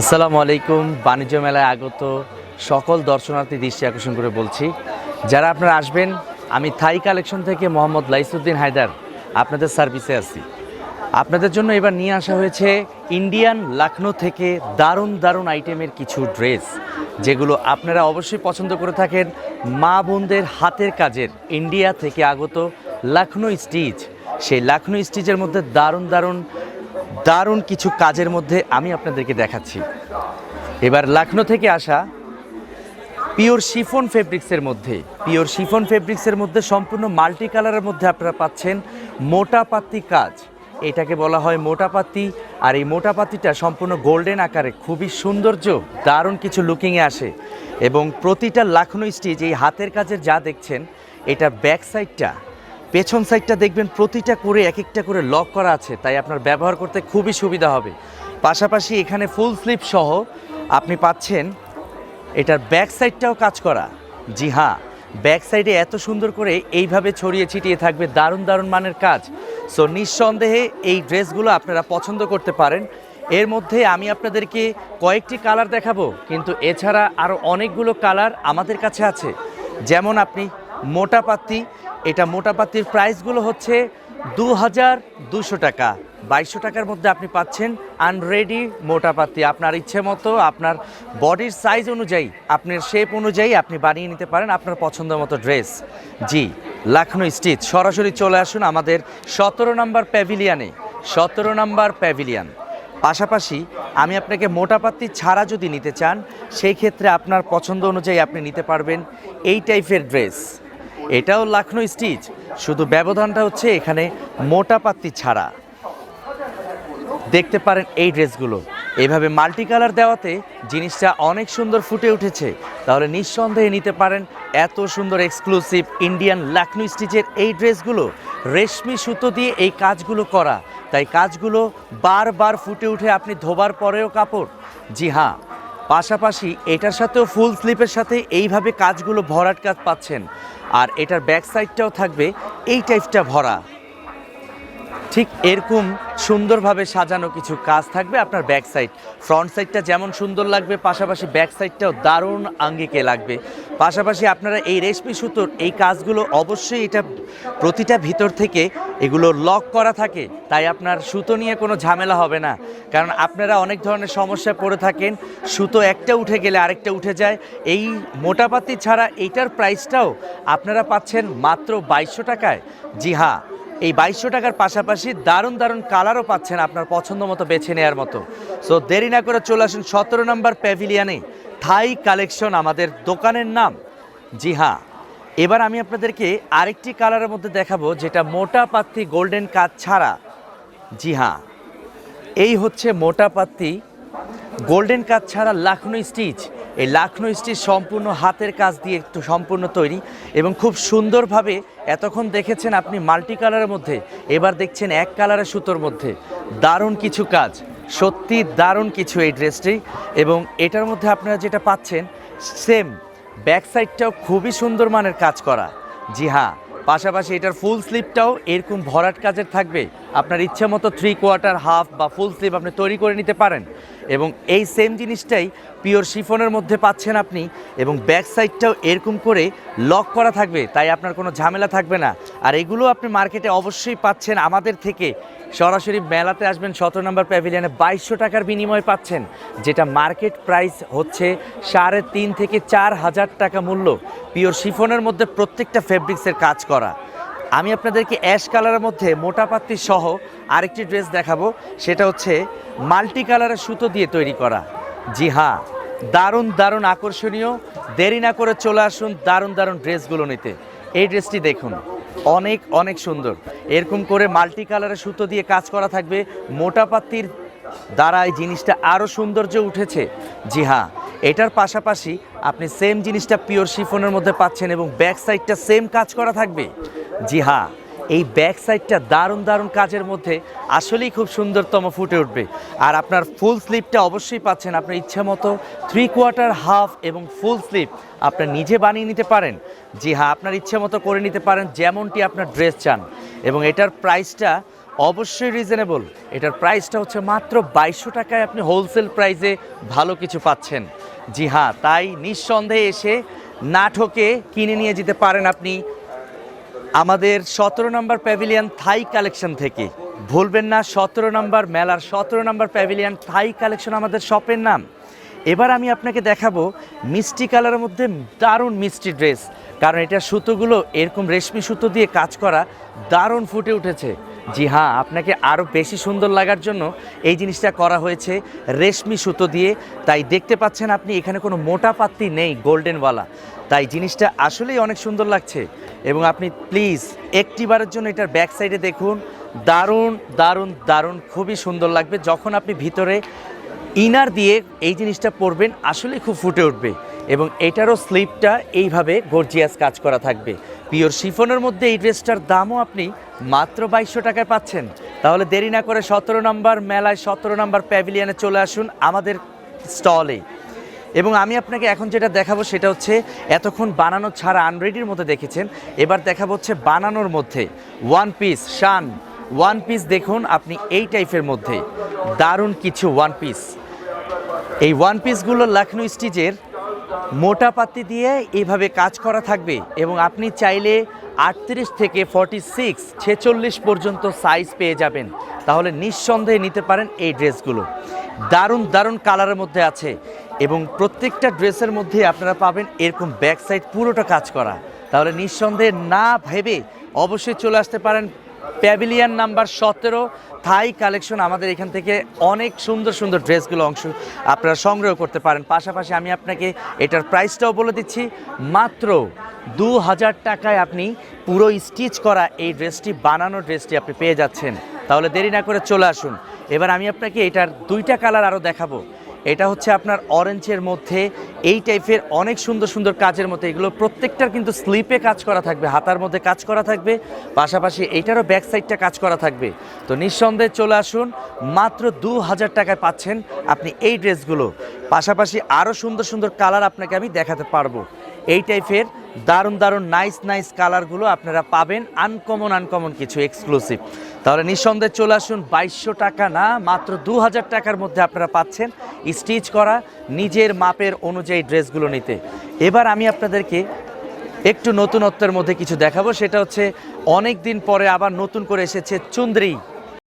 আসসালামু আলাইকুম। বাণিজ্য মেলায় আগত সকল দর্শনার্থী দৃষ্টি আকর্ষণ করে বলছি। যারা আপনারা আসবেন, আমি থাই কালেকশন থেকে মোহাম্মদ লাইসুদ্দিন হায়দার আপনাদের সার্ভিসে আছি। আপনাদের জন্য এবার নিয়ে আসা হয়েছে ইন্ডিয়ান লখনৌ থেকে দারুণ দারুণ আইটেমের কিছু ড্রেস, যেগুলো আপনারা অবশ্যই পছন্দ করে থাকেন। মা বোনদের হাতের কাজের ইন্ডিয়া থেকে আগত লখনৌ স্টিচ। সেই লখনৌ স্টিচের মধ্যে দারুণ দারুণ দারুণ কিছু কাজের মধ্যে আমি আপনাদেরকে দেখাচ্ছি। এবার লখনৌ থেকে আসা পিওর শিফন ফেব্রিক্সের মধ্যে, পিওর শিফন ফেব্রিক্সের মধ্যে সম্পূর্ণ মাল্টি কালারের মধ্যে আপনারা পাচ্ছেন মোটা পাত্তি কাজ। এটাকে বলা হয় মোটা পাত্তি, আর এই মোটা পাত্তিটা সম্পূর্ণ গোল্ডেন আকারে, খুবই সৌন্দর্য, দারুণ কিছু লুকিংয়ে আসে। এবং প্রতিটা লাখনৌ স্টিচ এই হাতের কাজের যা দেখছেন, এটা ব্যাক সাইডটা পেছন সাইডটা দেখবেন প্রতিটা করে এক একটা করে লক করা আছে, তাই আপনার ব্যবহার করতে খুবই সুবিধা হবে। পাশাপাশি এখানে ফুল স্লিপ সহ আপনি পাচ্ছেন এটার ব্যাক সাইডটাও কাজ করা। জি হ্যাঁ ব্যাক সাইডে এত সুন্দর করে এইভাবে ছড়িয়ে ছিটিয়ে থাকবে, দারুণ দারুণ মানের কাজ। সো নিঃসন্দেহে এই ড্রেসগুলো আপনারা পছন্দ করতে পারেন। এর মধ্যে আমি আপনাদেরকে কয়েকটি কালার দেখাবো, কিন্তু এছাড়া আরও অনেকগুলো কালার আমাদের কাছে আছে। যেমন আপনি মোটা পাত্তি এটা মোটা পাত্তির প্রাইসগুলো হচ্ছে দু হাজার দুশো টাকা। বাইশশো টাকার মধ্যে আপনি পাচ্ছেন আনরেডি মোটা পাত্তি আপনার ইচ্ছে মতো, আপনার বডির সাইজ অনুযায়ী, আপনার শেপ অনুযায়ী আপনি বানিয়ে নিতে পারেন আপনার পছন্দ মতো ড্রেস জি, লখনৌ স্টিচ সরাসরি চলে আসুন আমাদের সতেরো নম্বর প্যাভিলিয়ানে সতেরো নম্বর প্যাভিলিয়ান পাশাপাশি আমি আপনাকে মোটা পাত্তি ছাড়া যদি নিতে চান, সেই ক্ষেত্রে আপনার পছন্দ অনুযায়ী আপনি নিতে পারবেন এই টাইপের ড্রেস এটাও লখনৌ স্টিচ। শুধু ব্যবধানটা হচ্ছে এখানে মোটা পাত্তি ছাড়া। দেখতে পারেন এই ড্রেসগুলো। এইভাবে মাল্টি কালার দেওয়াতে জিনিসটা অনেক সুন্দর ফুটে উঠেছে। তাহলে নিঃসন্দেহে নিতে পারেন এত সুন্দর এক্সক্লুসিভ ইন্ডিয়ান লাকনু স্টিচের এই ড্রেসগুলো। রেশমি সুতো দিয়ে এই কাজগুলো করা। তাই কাজগুলো বারবার ফুটে উঠে আপনি ধোবার পরেও কাপড়। জি হ্যাঁ। পাশাপাশি এটার সাথেও ফুল স্লিপের সাথে এইভাবে কাজগুলো ভরাট কাজ পাচ্ছেন। আর এটার ব্যাক সাইডটাও থাকবে এই টাইপটা ভরা। ঠিক এরকম সুন্দরভাবে সাজানো কিছু কাজ থাকবে আপনার ব্যাক সাইড। ফ্রন্ট সাইডটা যেমন সুন্দর লাগবে, পাশাপাশি ব্যাক সাইডটাও দারুণ আঙ্গিকে লাগবে। পাশাপাশি আপনারা এই রেশমি সুতোর এই কাজগুলো অবশ্যই এটা প্রতিটা ভিতর থেকে এগুলো লক করা থাকে, তাই আপনার সুতো নিয়ে কোনো ঝামেলা হবে না। কারণ আপনারা অনেক ধরনের সমস্যায় পড়ে থাকেন, সুতো একটা উঠে গেলে আরেকটা উঠে যায়। এই মোটাপাতি ছাড়া এইটার প্রাইসটাও আপনারা পাচ্ছেন মাত্র বাইশশো টাকায়। জি হ্যাঁ এই বাইশশো টাকার পাশাপাশি দারুণ দারুণ কালারও পাচ্ছেন আপনার পছন্দ মতো বেছে নেওয়ার মতো। সো দেরি না করে চলে আসুন সতেরো নম্বর প্যাভিলিয়ানে থাই কালেকশন আমাদের দোকানের নাম। জি হ্যাঁ এবার আমি আপনাদেরকে আরেকটি কালারের মধ্যে দেখাবো, যেটা মোটা পাত্তি গোল্ডেন কাজ ছাড়া। জি হ্যাঁ এই হচ্ছে মোটা পাত্তি গোল্ডেন কাজ ছাড়া লাখনৌ স্টিচ। এই লাখনৌ স্টিচ সম্পূর্ণ হাতের কাজ দিয়ে একটু সম্পূর্ণ তৈরি এবং খুব সুন্দরভাবে এতক্ষণ দেখেছেন আপনি মাল্টি কালারের মধ্যে, এবার দেখছেন এক কালারের সুতোর মধ্যে। দারুণ কিছু কাজ, সত্যি দারুণ কিছু এই ড্রেসটি এবং এটার মধ্যে আপনারা যেটা পাচ্ছেন, সেম ব্যাক সাইডটাও খুবই সুন্দর মানের কাজ করা। জি হ্যাঁ পাশাপাশি এটার ফুল স্লিপটাও এরকম ভরাট কাজের থাকবে। আপনার ইচ্ছে মতো থ্রি কোয়ার্টার হাফ বা ফুল স্লিভ আপনি তৈরি করে নিতে পারেন। এবং এই সেম জিনিসটাই পিওর শিফনের মধ্যে পাচ্ছেন আপনি এবং ব্যাক সাইডটাও এরকম করে লক করা থাকবে, তাই আপনার কোনো ঝামেলা থাকবে না। আর এগুলো আপনি মার্কেটে অবশ্যই পাচ্ছেন, আমাদের থেকে সরাসরি মেলাতে আসবেন, সতেরো নম্বর প্যাভিলিয়নে বাইশশো টাকার বিনিময়ে পাচ্ছেন, যেটা মার্কেট প্রাইস হচ্ছে সাড়ে তিন থেকে চার হাজার টাকা মূল্য। পিওর শিফনের মধ্যে প্রত্যেকটা ফেব্রিক্সের কাজ করা। আমি আপনাদেরকে অ্যাশ কালারের মধ্যে মোটা পাত্তি সহ আরেকটি ড্রেস দেখাবো। সেটা হচ্ছে মাল্টি কালারের সুতো দিয়ে তৈরি করা। জি হ্যাঁ দারুণ দারুণ আকর্ষণীয়। দেরি না করে চলে আসুন দারুণ দারুণ ড্রেসগুলো নিতে। এই ড্রেসটি দেখুন, অনেক অনেক সুন্দর। এরকম করে মাল্টি কালারের সুতো দিয়ে কাজ করা থাকবে। মোটা পাত্তির দ্বারা এই জিনিসটা আরও সৌন্দর্য উঠেছে। জি হ্যাঁ এটার পাশাপাশি আপনি সেম জিনিসটা পিওর শিফনের মধ্যে পাচ্ছেন এবং ব্যাক সাইডটা সেম কাজ করা থাকবে। জি হ্যাঁ এই ব্যাক সাইডটা দারুণ দারুণ কাজের মধ্যে আসলেই খুব সুন্দরতম ফুটে উঠবে। আর আপনার ফুল স্লিপটা অবশ্যই পাচ্ছেন আপনার ইচ্ছা মতো থ্রি কোয়ার্টার হাফ এবং ফুল স্লিপ আপনার নিজে বানিয়ে নিতে পারেন। জি হ্যাঁ আপনার ইচ্ছে মতো করে নিতে পারেন যেমনটি আপনার ড্রেস চান। এবং এটার প্রাইসটা অবশ্যই রিজনেবল এটার প্রাইসটা হচ্ছে মাত্র বাইশশো টাকায় আপনি হোলসেল প্রাইসে ভালো কিছু পাচ্ছেন। জি হ্যাঁ তাই নিঃসন্দেহে এসে না ঠকে কিনে নিয়ে যেতে পারেন আপনি আমাদের সতেরো নম্বর প্যাভিলিয়ন থাই কালেকশন থেকে। ভুলবেন না, সতেরো নম্বর মেলার সতেরো নম্বর প্যাভিলিয়ন থাই কালেকশন আমাদের শপের নাম। এবার আমি আপনাকে দেখাবো মিষ্টি কালারের মধ্যে দারুণ মিষ্টি ড্রেস। কারণ এটা সুতোগুলো এরকম রেশমি সুতো দিয়ে কাজ করা দারুণ ফুটে উঠেছে। জি হ্যাঁ আপনাকে আরও বেশি সুন্দর লাগার জন্য এই জিনিসটা করা হয়েছে রেশমি সুতো দিয়ে। তাই দেখতে পাচ্ছেন আপনি, এখানে কোনো মোটা পাত্তি নেই গোল্ডেনওয়ালা। তাই জিনিসটা আসলেই অনেক সুন্দর লাগছে। এবং আপনি প্লিজ একটিবারের জন্য এটার ব্যাক সাইডে দেখুন। দারুণ দারুণ দারুণ, খুবই সুন্দর লাগবে। যখন আপনি ভিতরে ইনার দিয়ে এই জিনিসটা পরবেন আসলে খুব ফুটে উঠবে এবং এটারও স্লিপটা এইভাবে গর্জিয়াস কাজ করা থাকবে। পিওর শিফনের মধ্যে এই ড্রেসটার দামও আপনি মাত্র বাইশশো টাকায় পাচ্ছেন। তাহলে দেরি না করে সতেরো নম্বর মেলায় সতেরো নম্বর প্যাভিলিয়নে চলে আসুন আমাদের স্টলে এবং আমি আপনাকে এখন যেটা দেখাবো সেটা হচ্ছে এতক্ষণ বানানো ছাড়া আনরেডির মধ্যে দেখেছেন। এবার দেখাবো হচ্ছে বানানোর মধ্যে। ওয়ান পিস শান ওয়ান পিস দেখুন আপনি এই টাইপের মধ্যে। দারুণ কিছু ওয়ান পিস এই ওয়ান পিসগুলো লখনৌ স্টিচের মোটা পাতি দিয়ে এইভাবে কাজ করা থাকবে এবং আপনি চাইলে আটত্রিশ থেকে ফর্টি সিক্স ছেচল্লিশ পর্যন্ত সাইজ পেয়ে যাবেন। তাহলে নিঃসন্দেহে নিতে পারেন এই ড্রেসগুলো দারুণ দারুণ কালারের মধ্যে আছে। এবং প্রত্যেকটা ড্রেসের মধ্যে আপনারা পাবেন এরকম ব্যাক সাইড পুরোটা কাজ করা। তাহলে নিঃসন্দেহে না ভেবে অবশ্যই চলে আসতে পারেন প্যাভিলিয়ান নাম্বার সতেরো, থাই কালেকশন আমাদের এখান থেকে অনেক সুন্দর সুন্দর ড্রেসগুলো অংশ আপনারা সংগ্রহ করতে পারেন। পাশাপাশি আমি আপনাকে এটার প্রাইসটাও বলে দিচ্ছি, মাত্র দু হাজার টাকায় আপনি পুরো স্টিচ করা এই ড্রেসটি, বানানো ড্রেসটি আপনি পেয়ে যাচ্ছেন। তাহলে দেরি না করে চলে আসুন। এবার আমি আপনাকে এটার দুইটা কালার আরও দেখাবো। এটা হচ্ছে আপনার অরেঞ্জের মধ্যে এই টাইপের অনেক সুন্দর সুন্দর কাজের মধ্যে এগুলো প্রত্যেকটার কিন্তু স্লিপে কাজ করা থাকবে, হাতার মধ্যে কাজ করা থাকবে, পাশাপাশি এইটারও ব্যাক সাইডটা কাজ করা থাকবে। তো নিঃসন্দেহে চলে আসুন, মাত্র দু হাজার টাকায় পাচ্ছেন আপনি এই ড্রেসগুলো পাশাপাশি আরও সুন্দর সুন্দর কালার আপনাকে আমি দেখাতে পারব। এই টাইপের দারুণ দারুণ নাইস নাইস কালারগুলো আপনারা পাবেন। আনকমন আনকমন কিছু এক্সক্লুসিভ তাহলে নিঃসন্দেহে চলে আসুন বাইশশো টাকা না, মাত্র দু হাজার টাকার মধ্যে আপনারা পাচ্ছেন স্টিচ করা নিজের মাপের অনুযায়ী ড্রেসগুলো নিতে। এবার আমি আপনাদেরকে একটু নতুনত্বের মধ্যে কিছু দেখাবো। সেটা হচ্ছে অনেক দিন পরে আবার নতুন করে এসেছে চুন্দ্রি।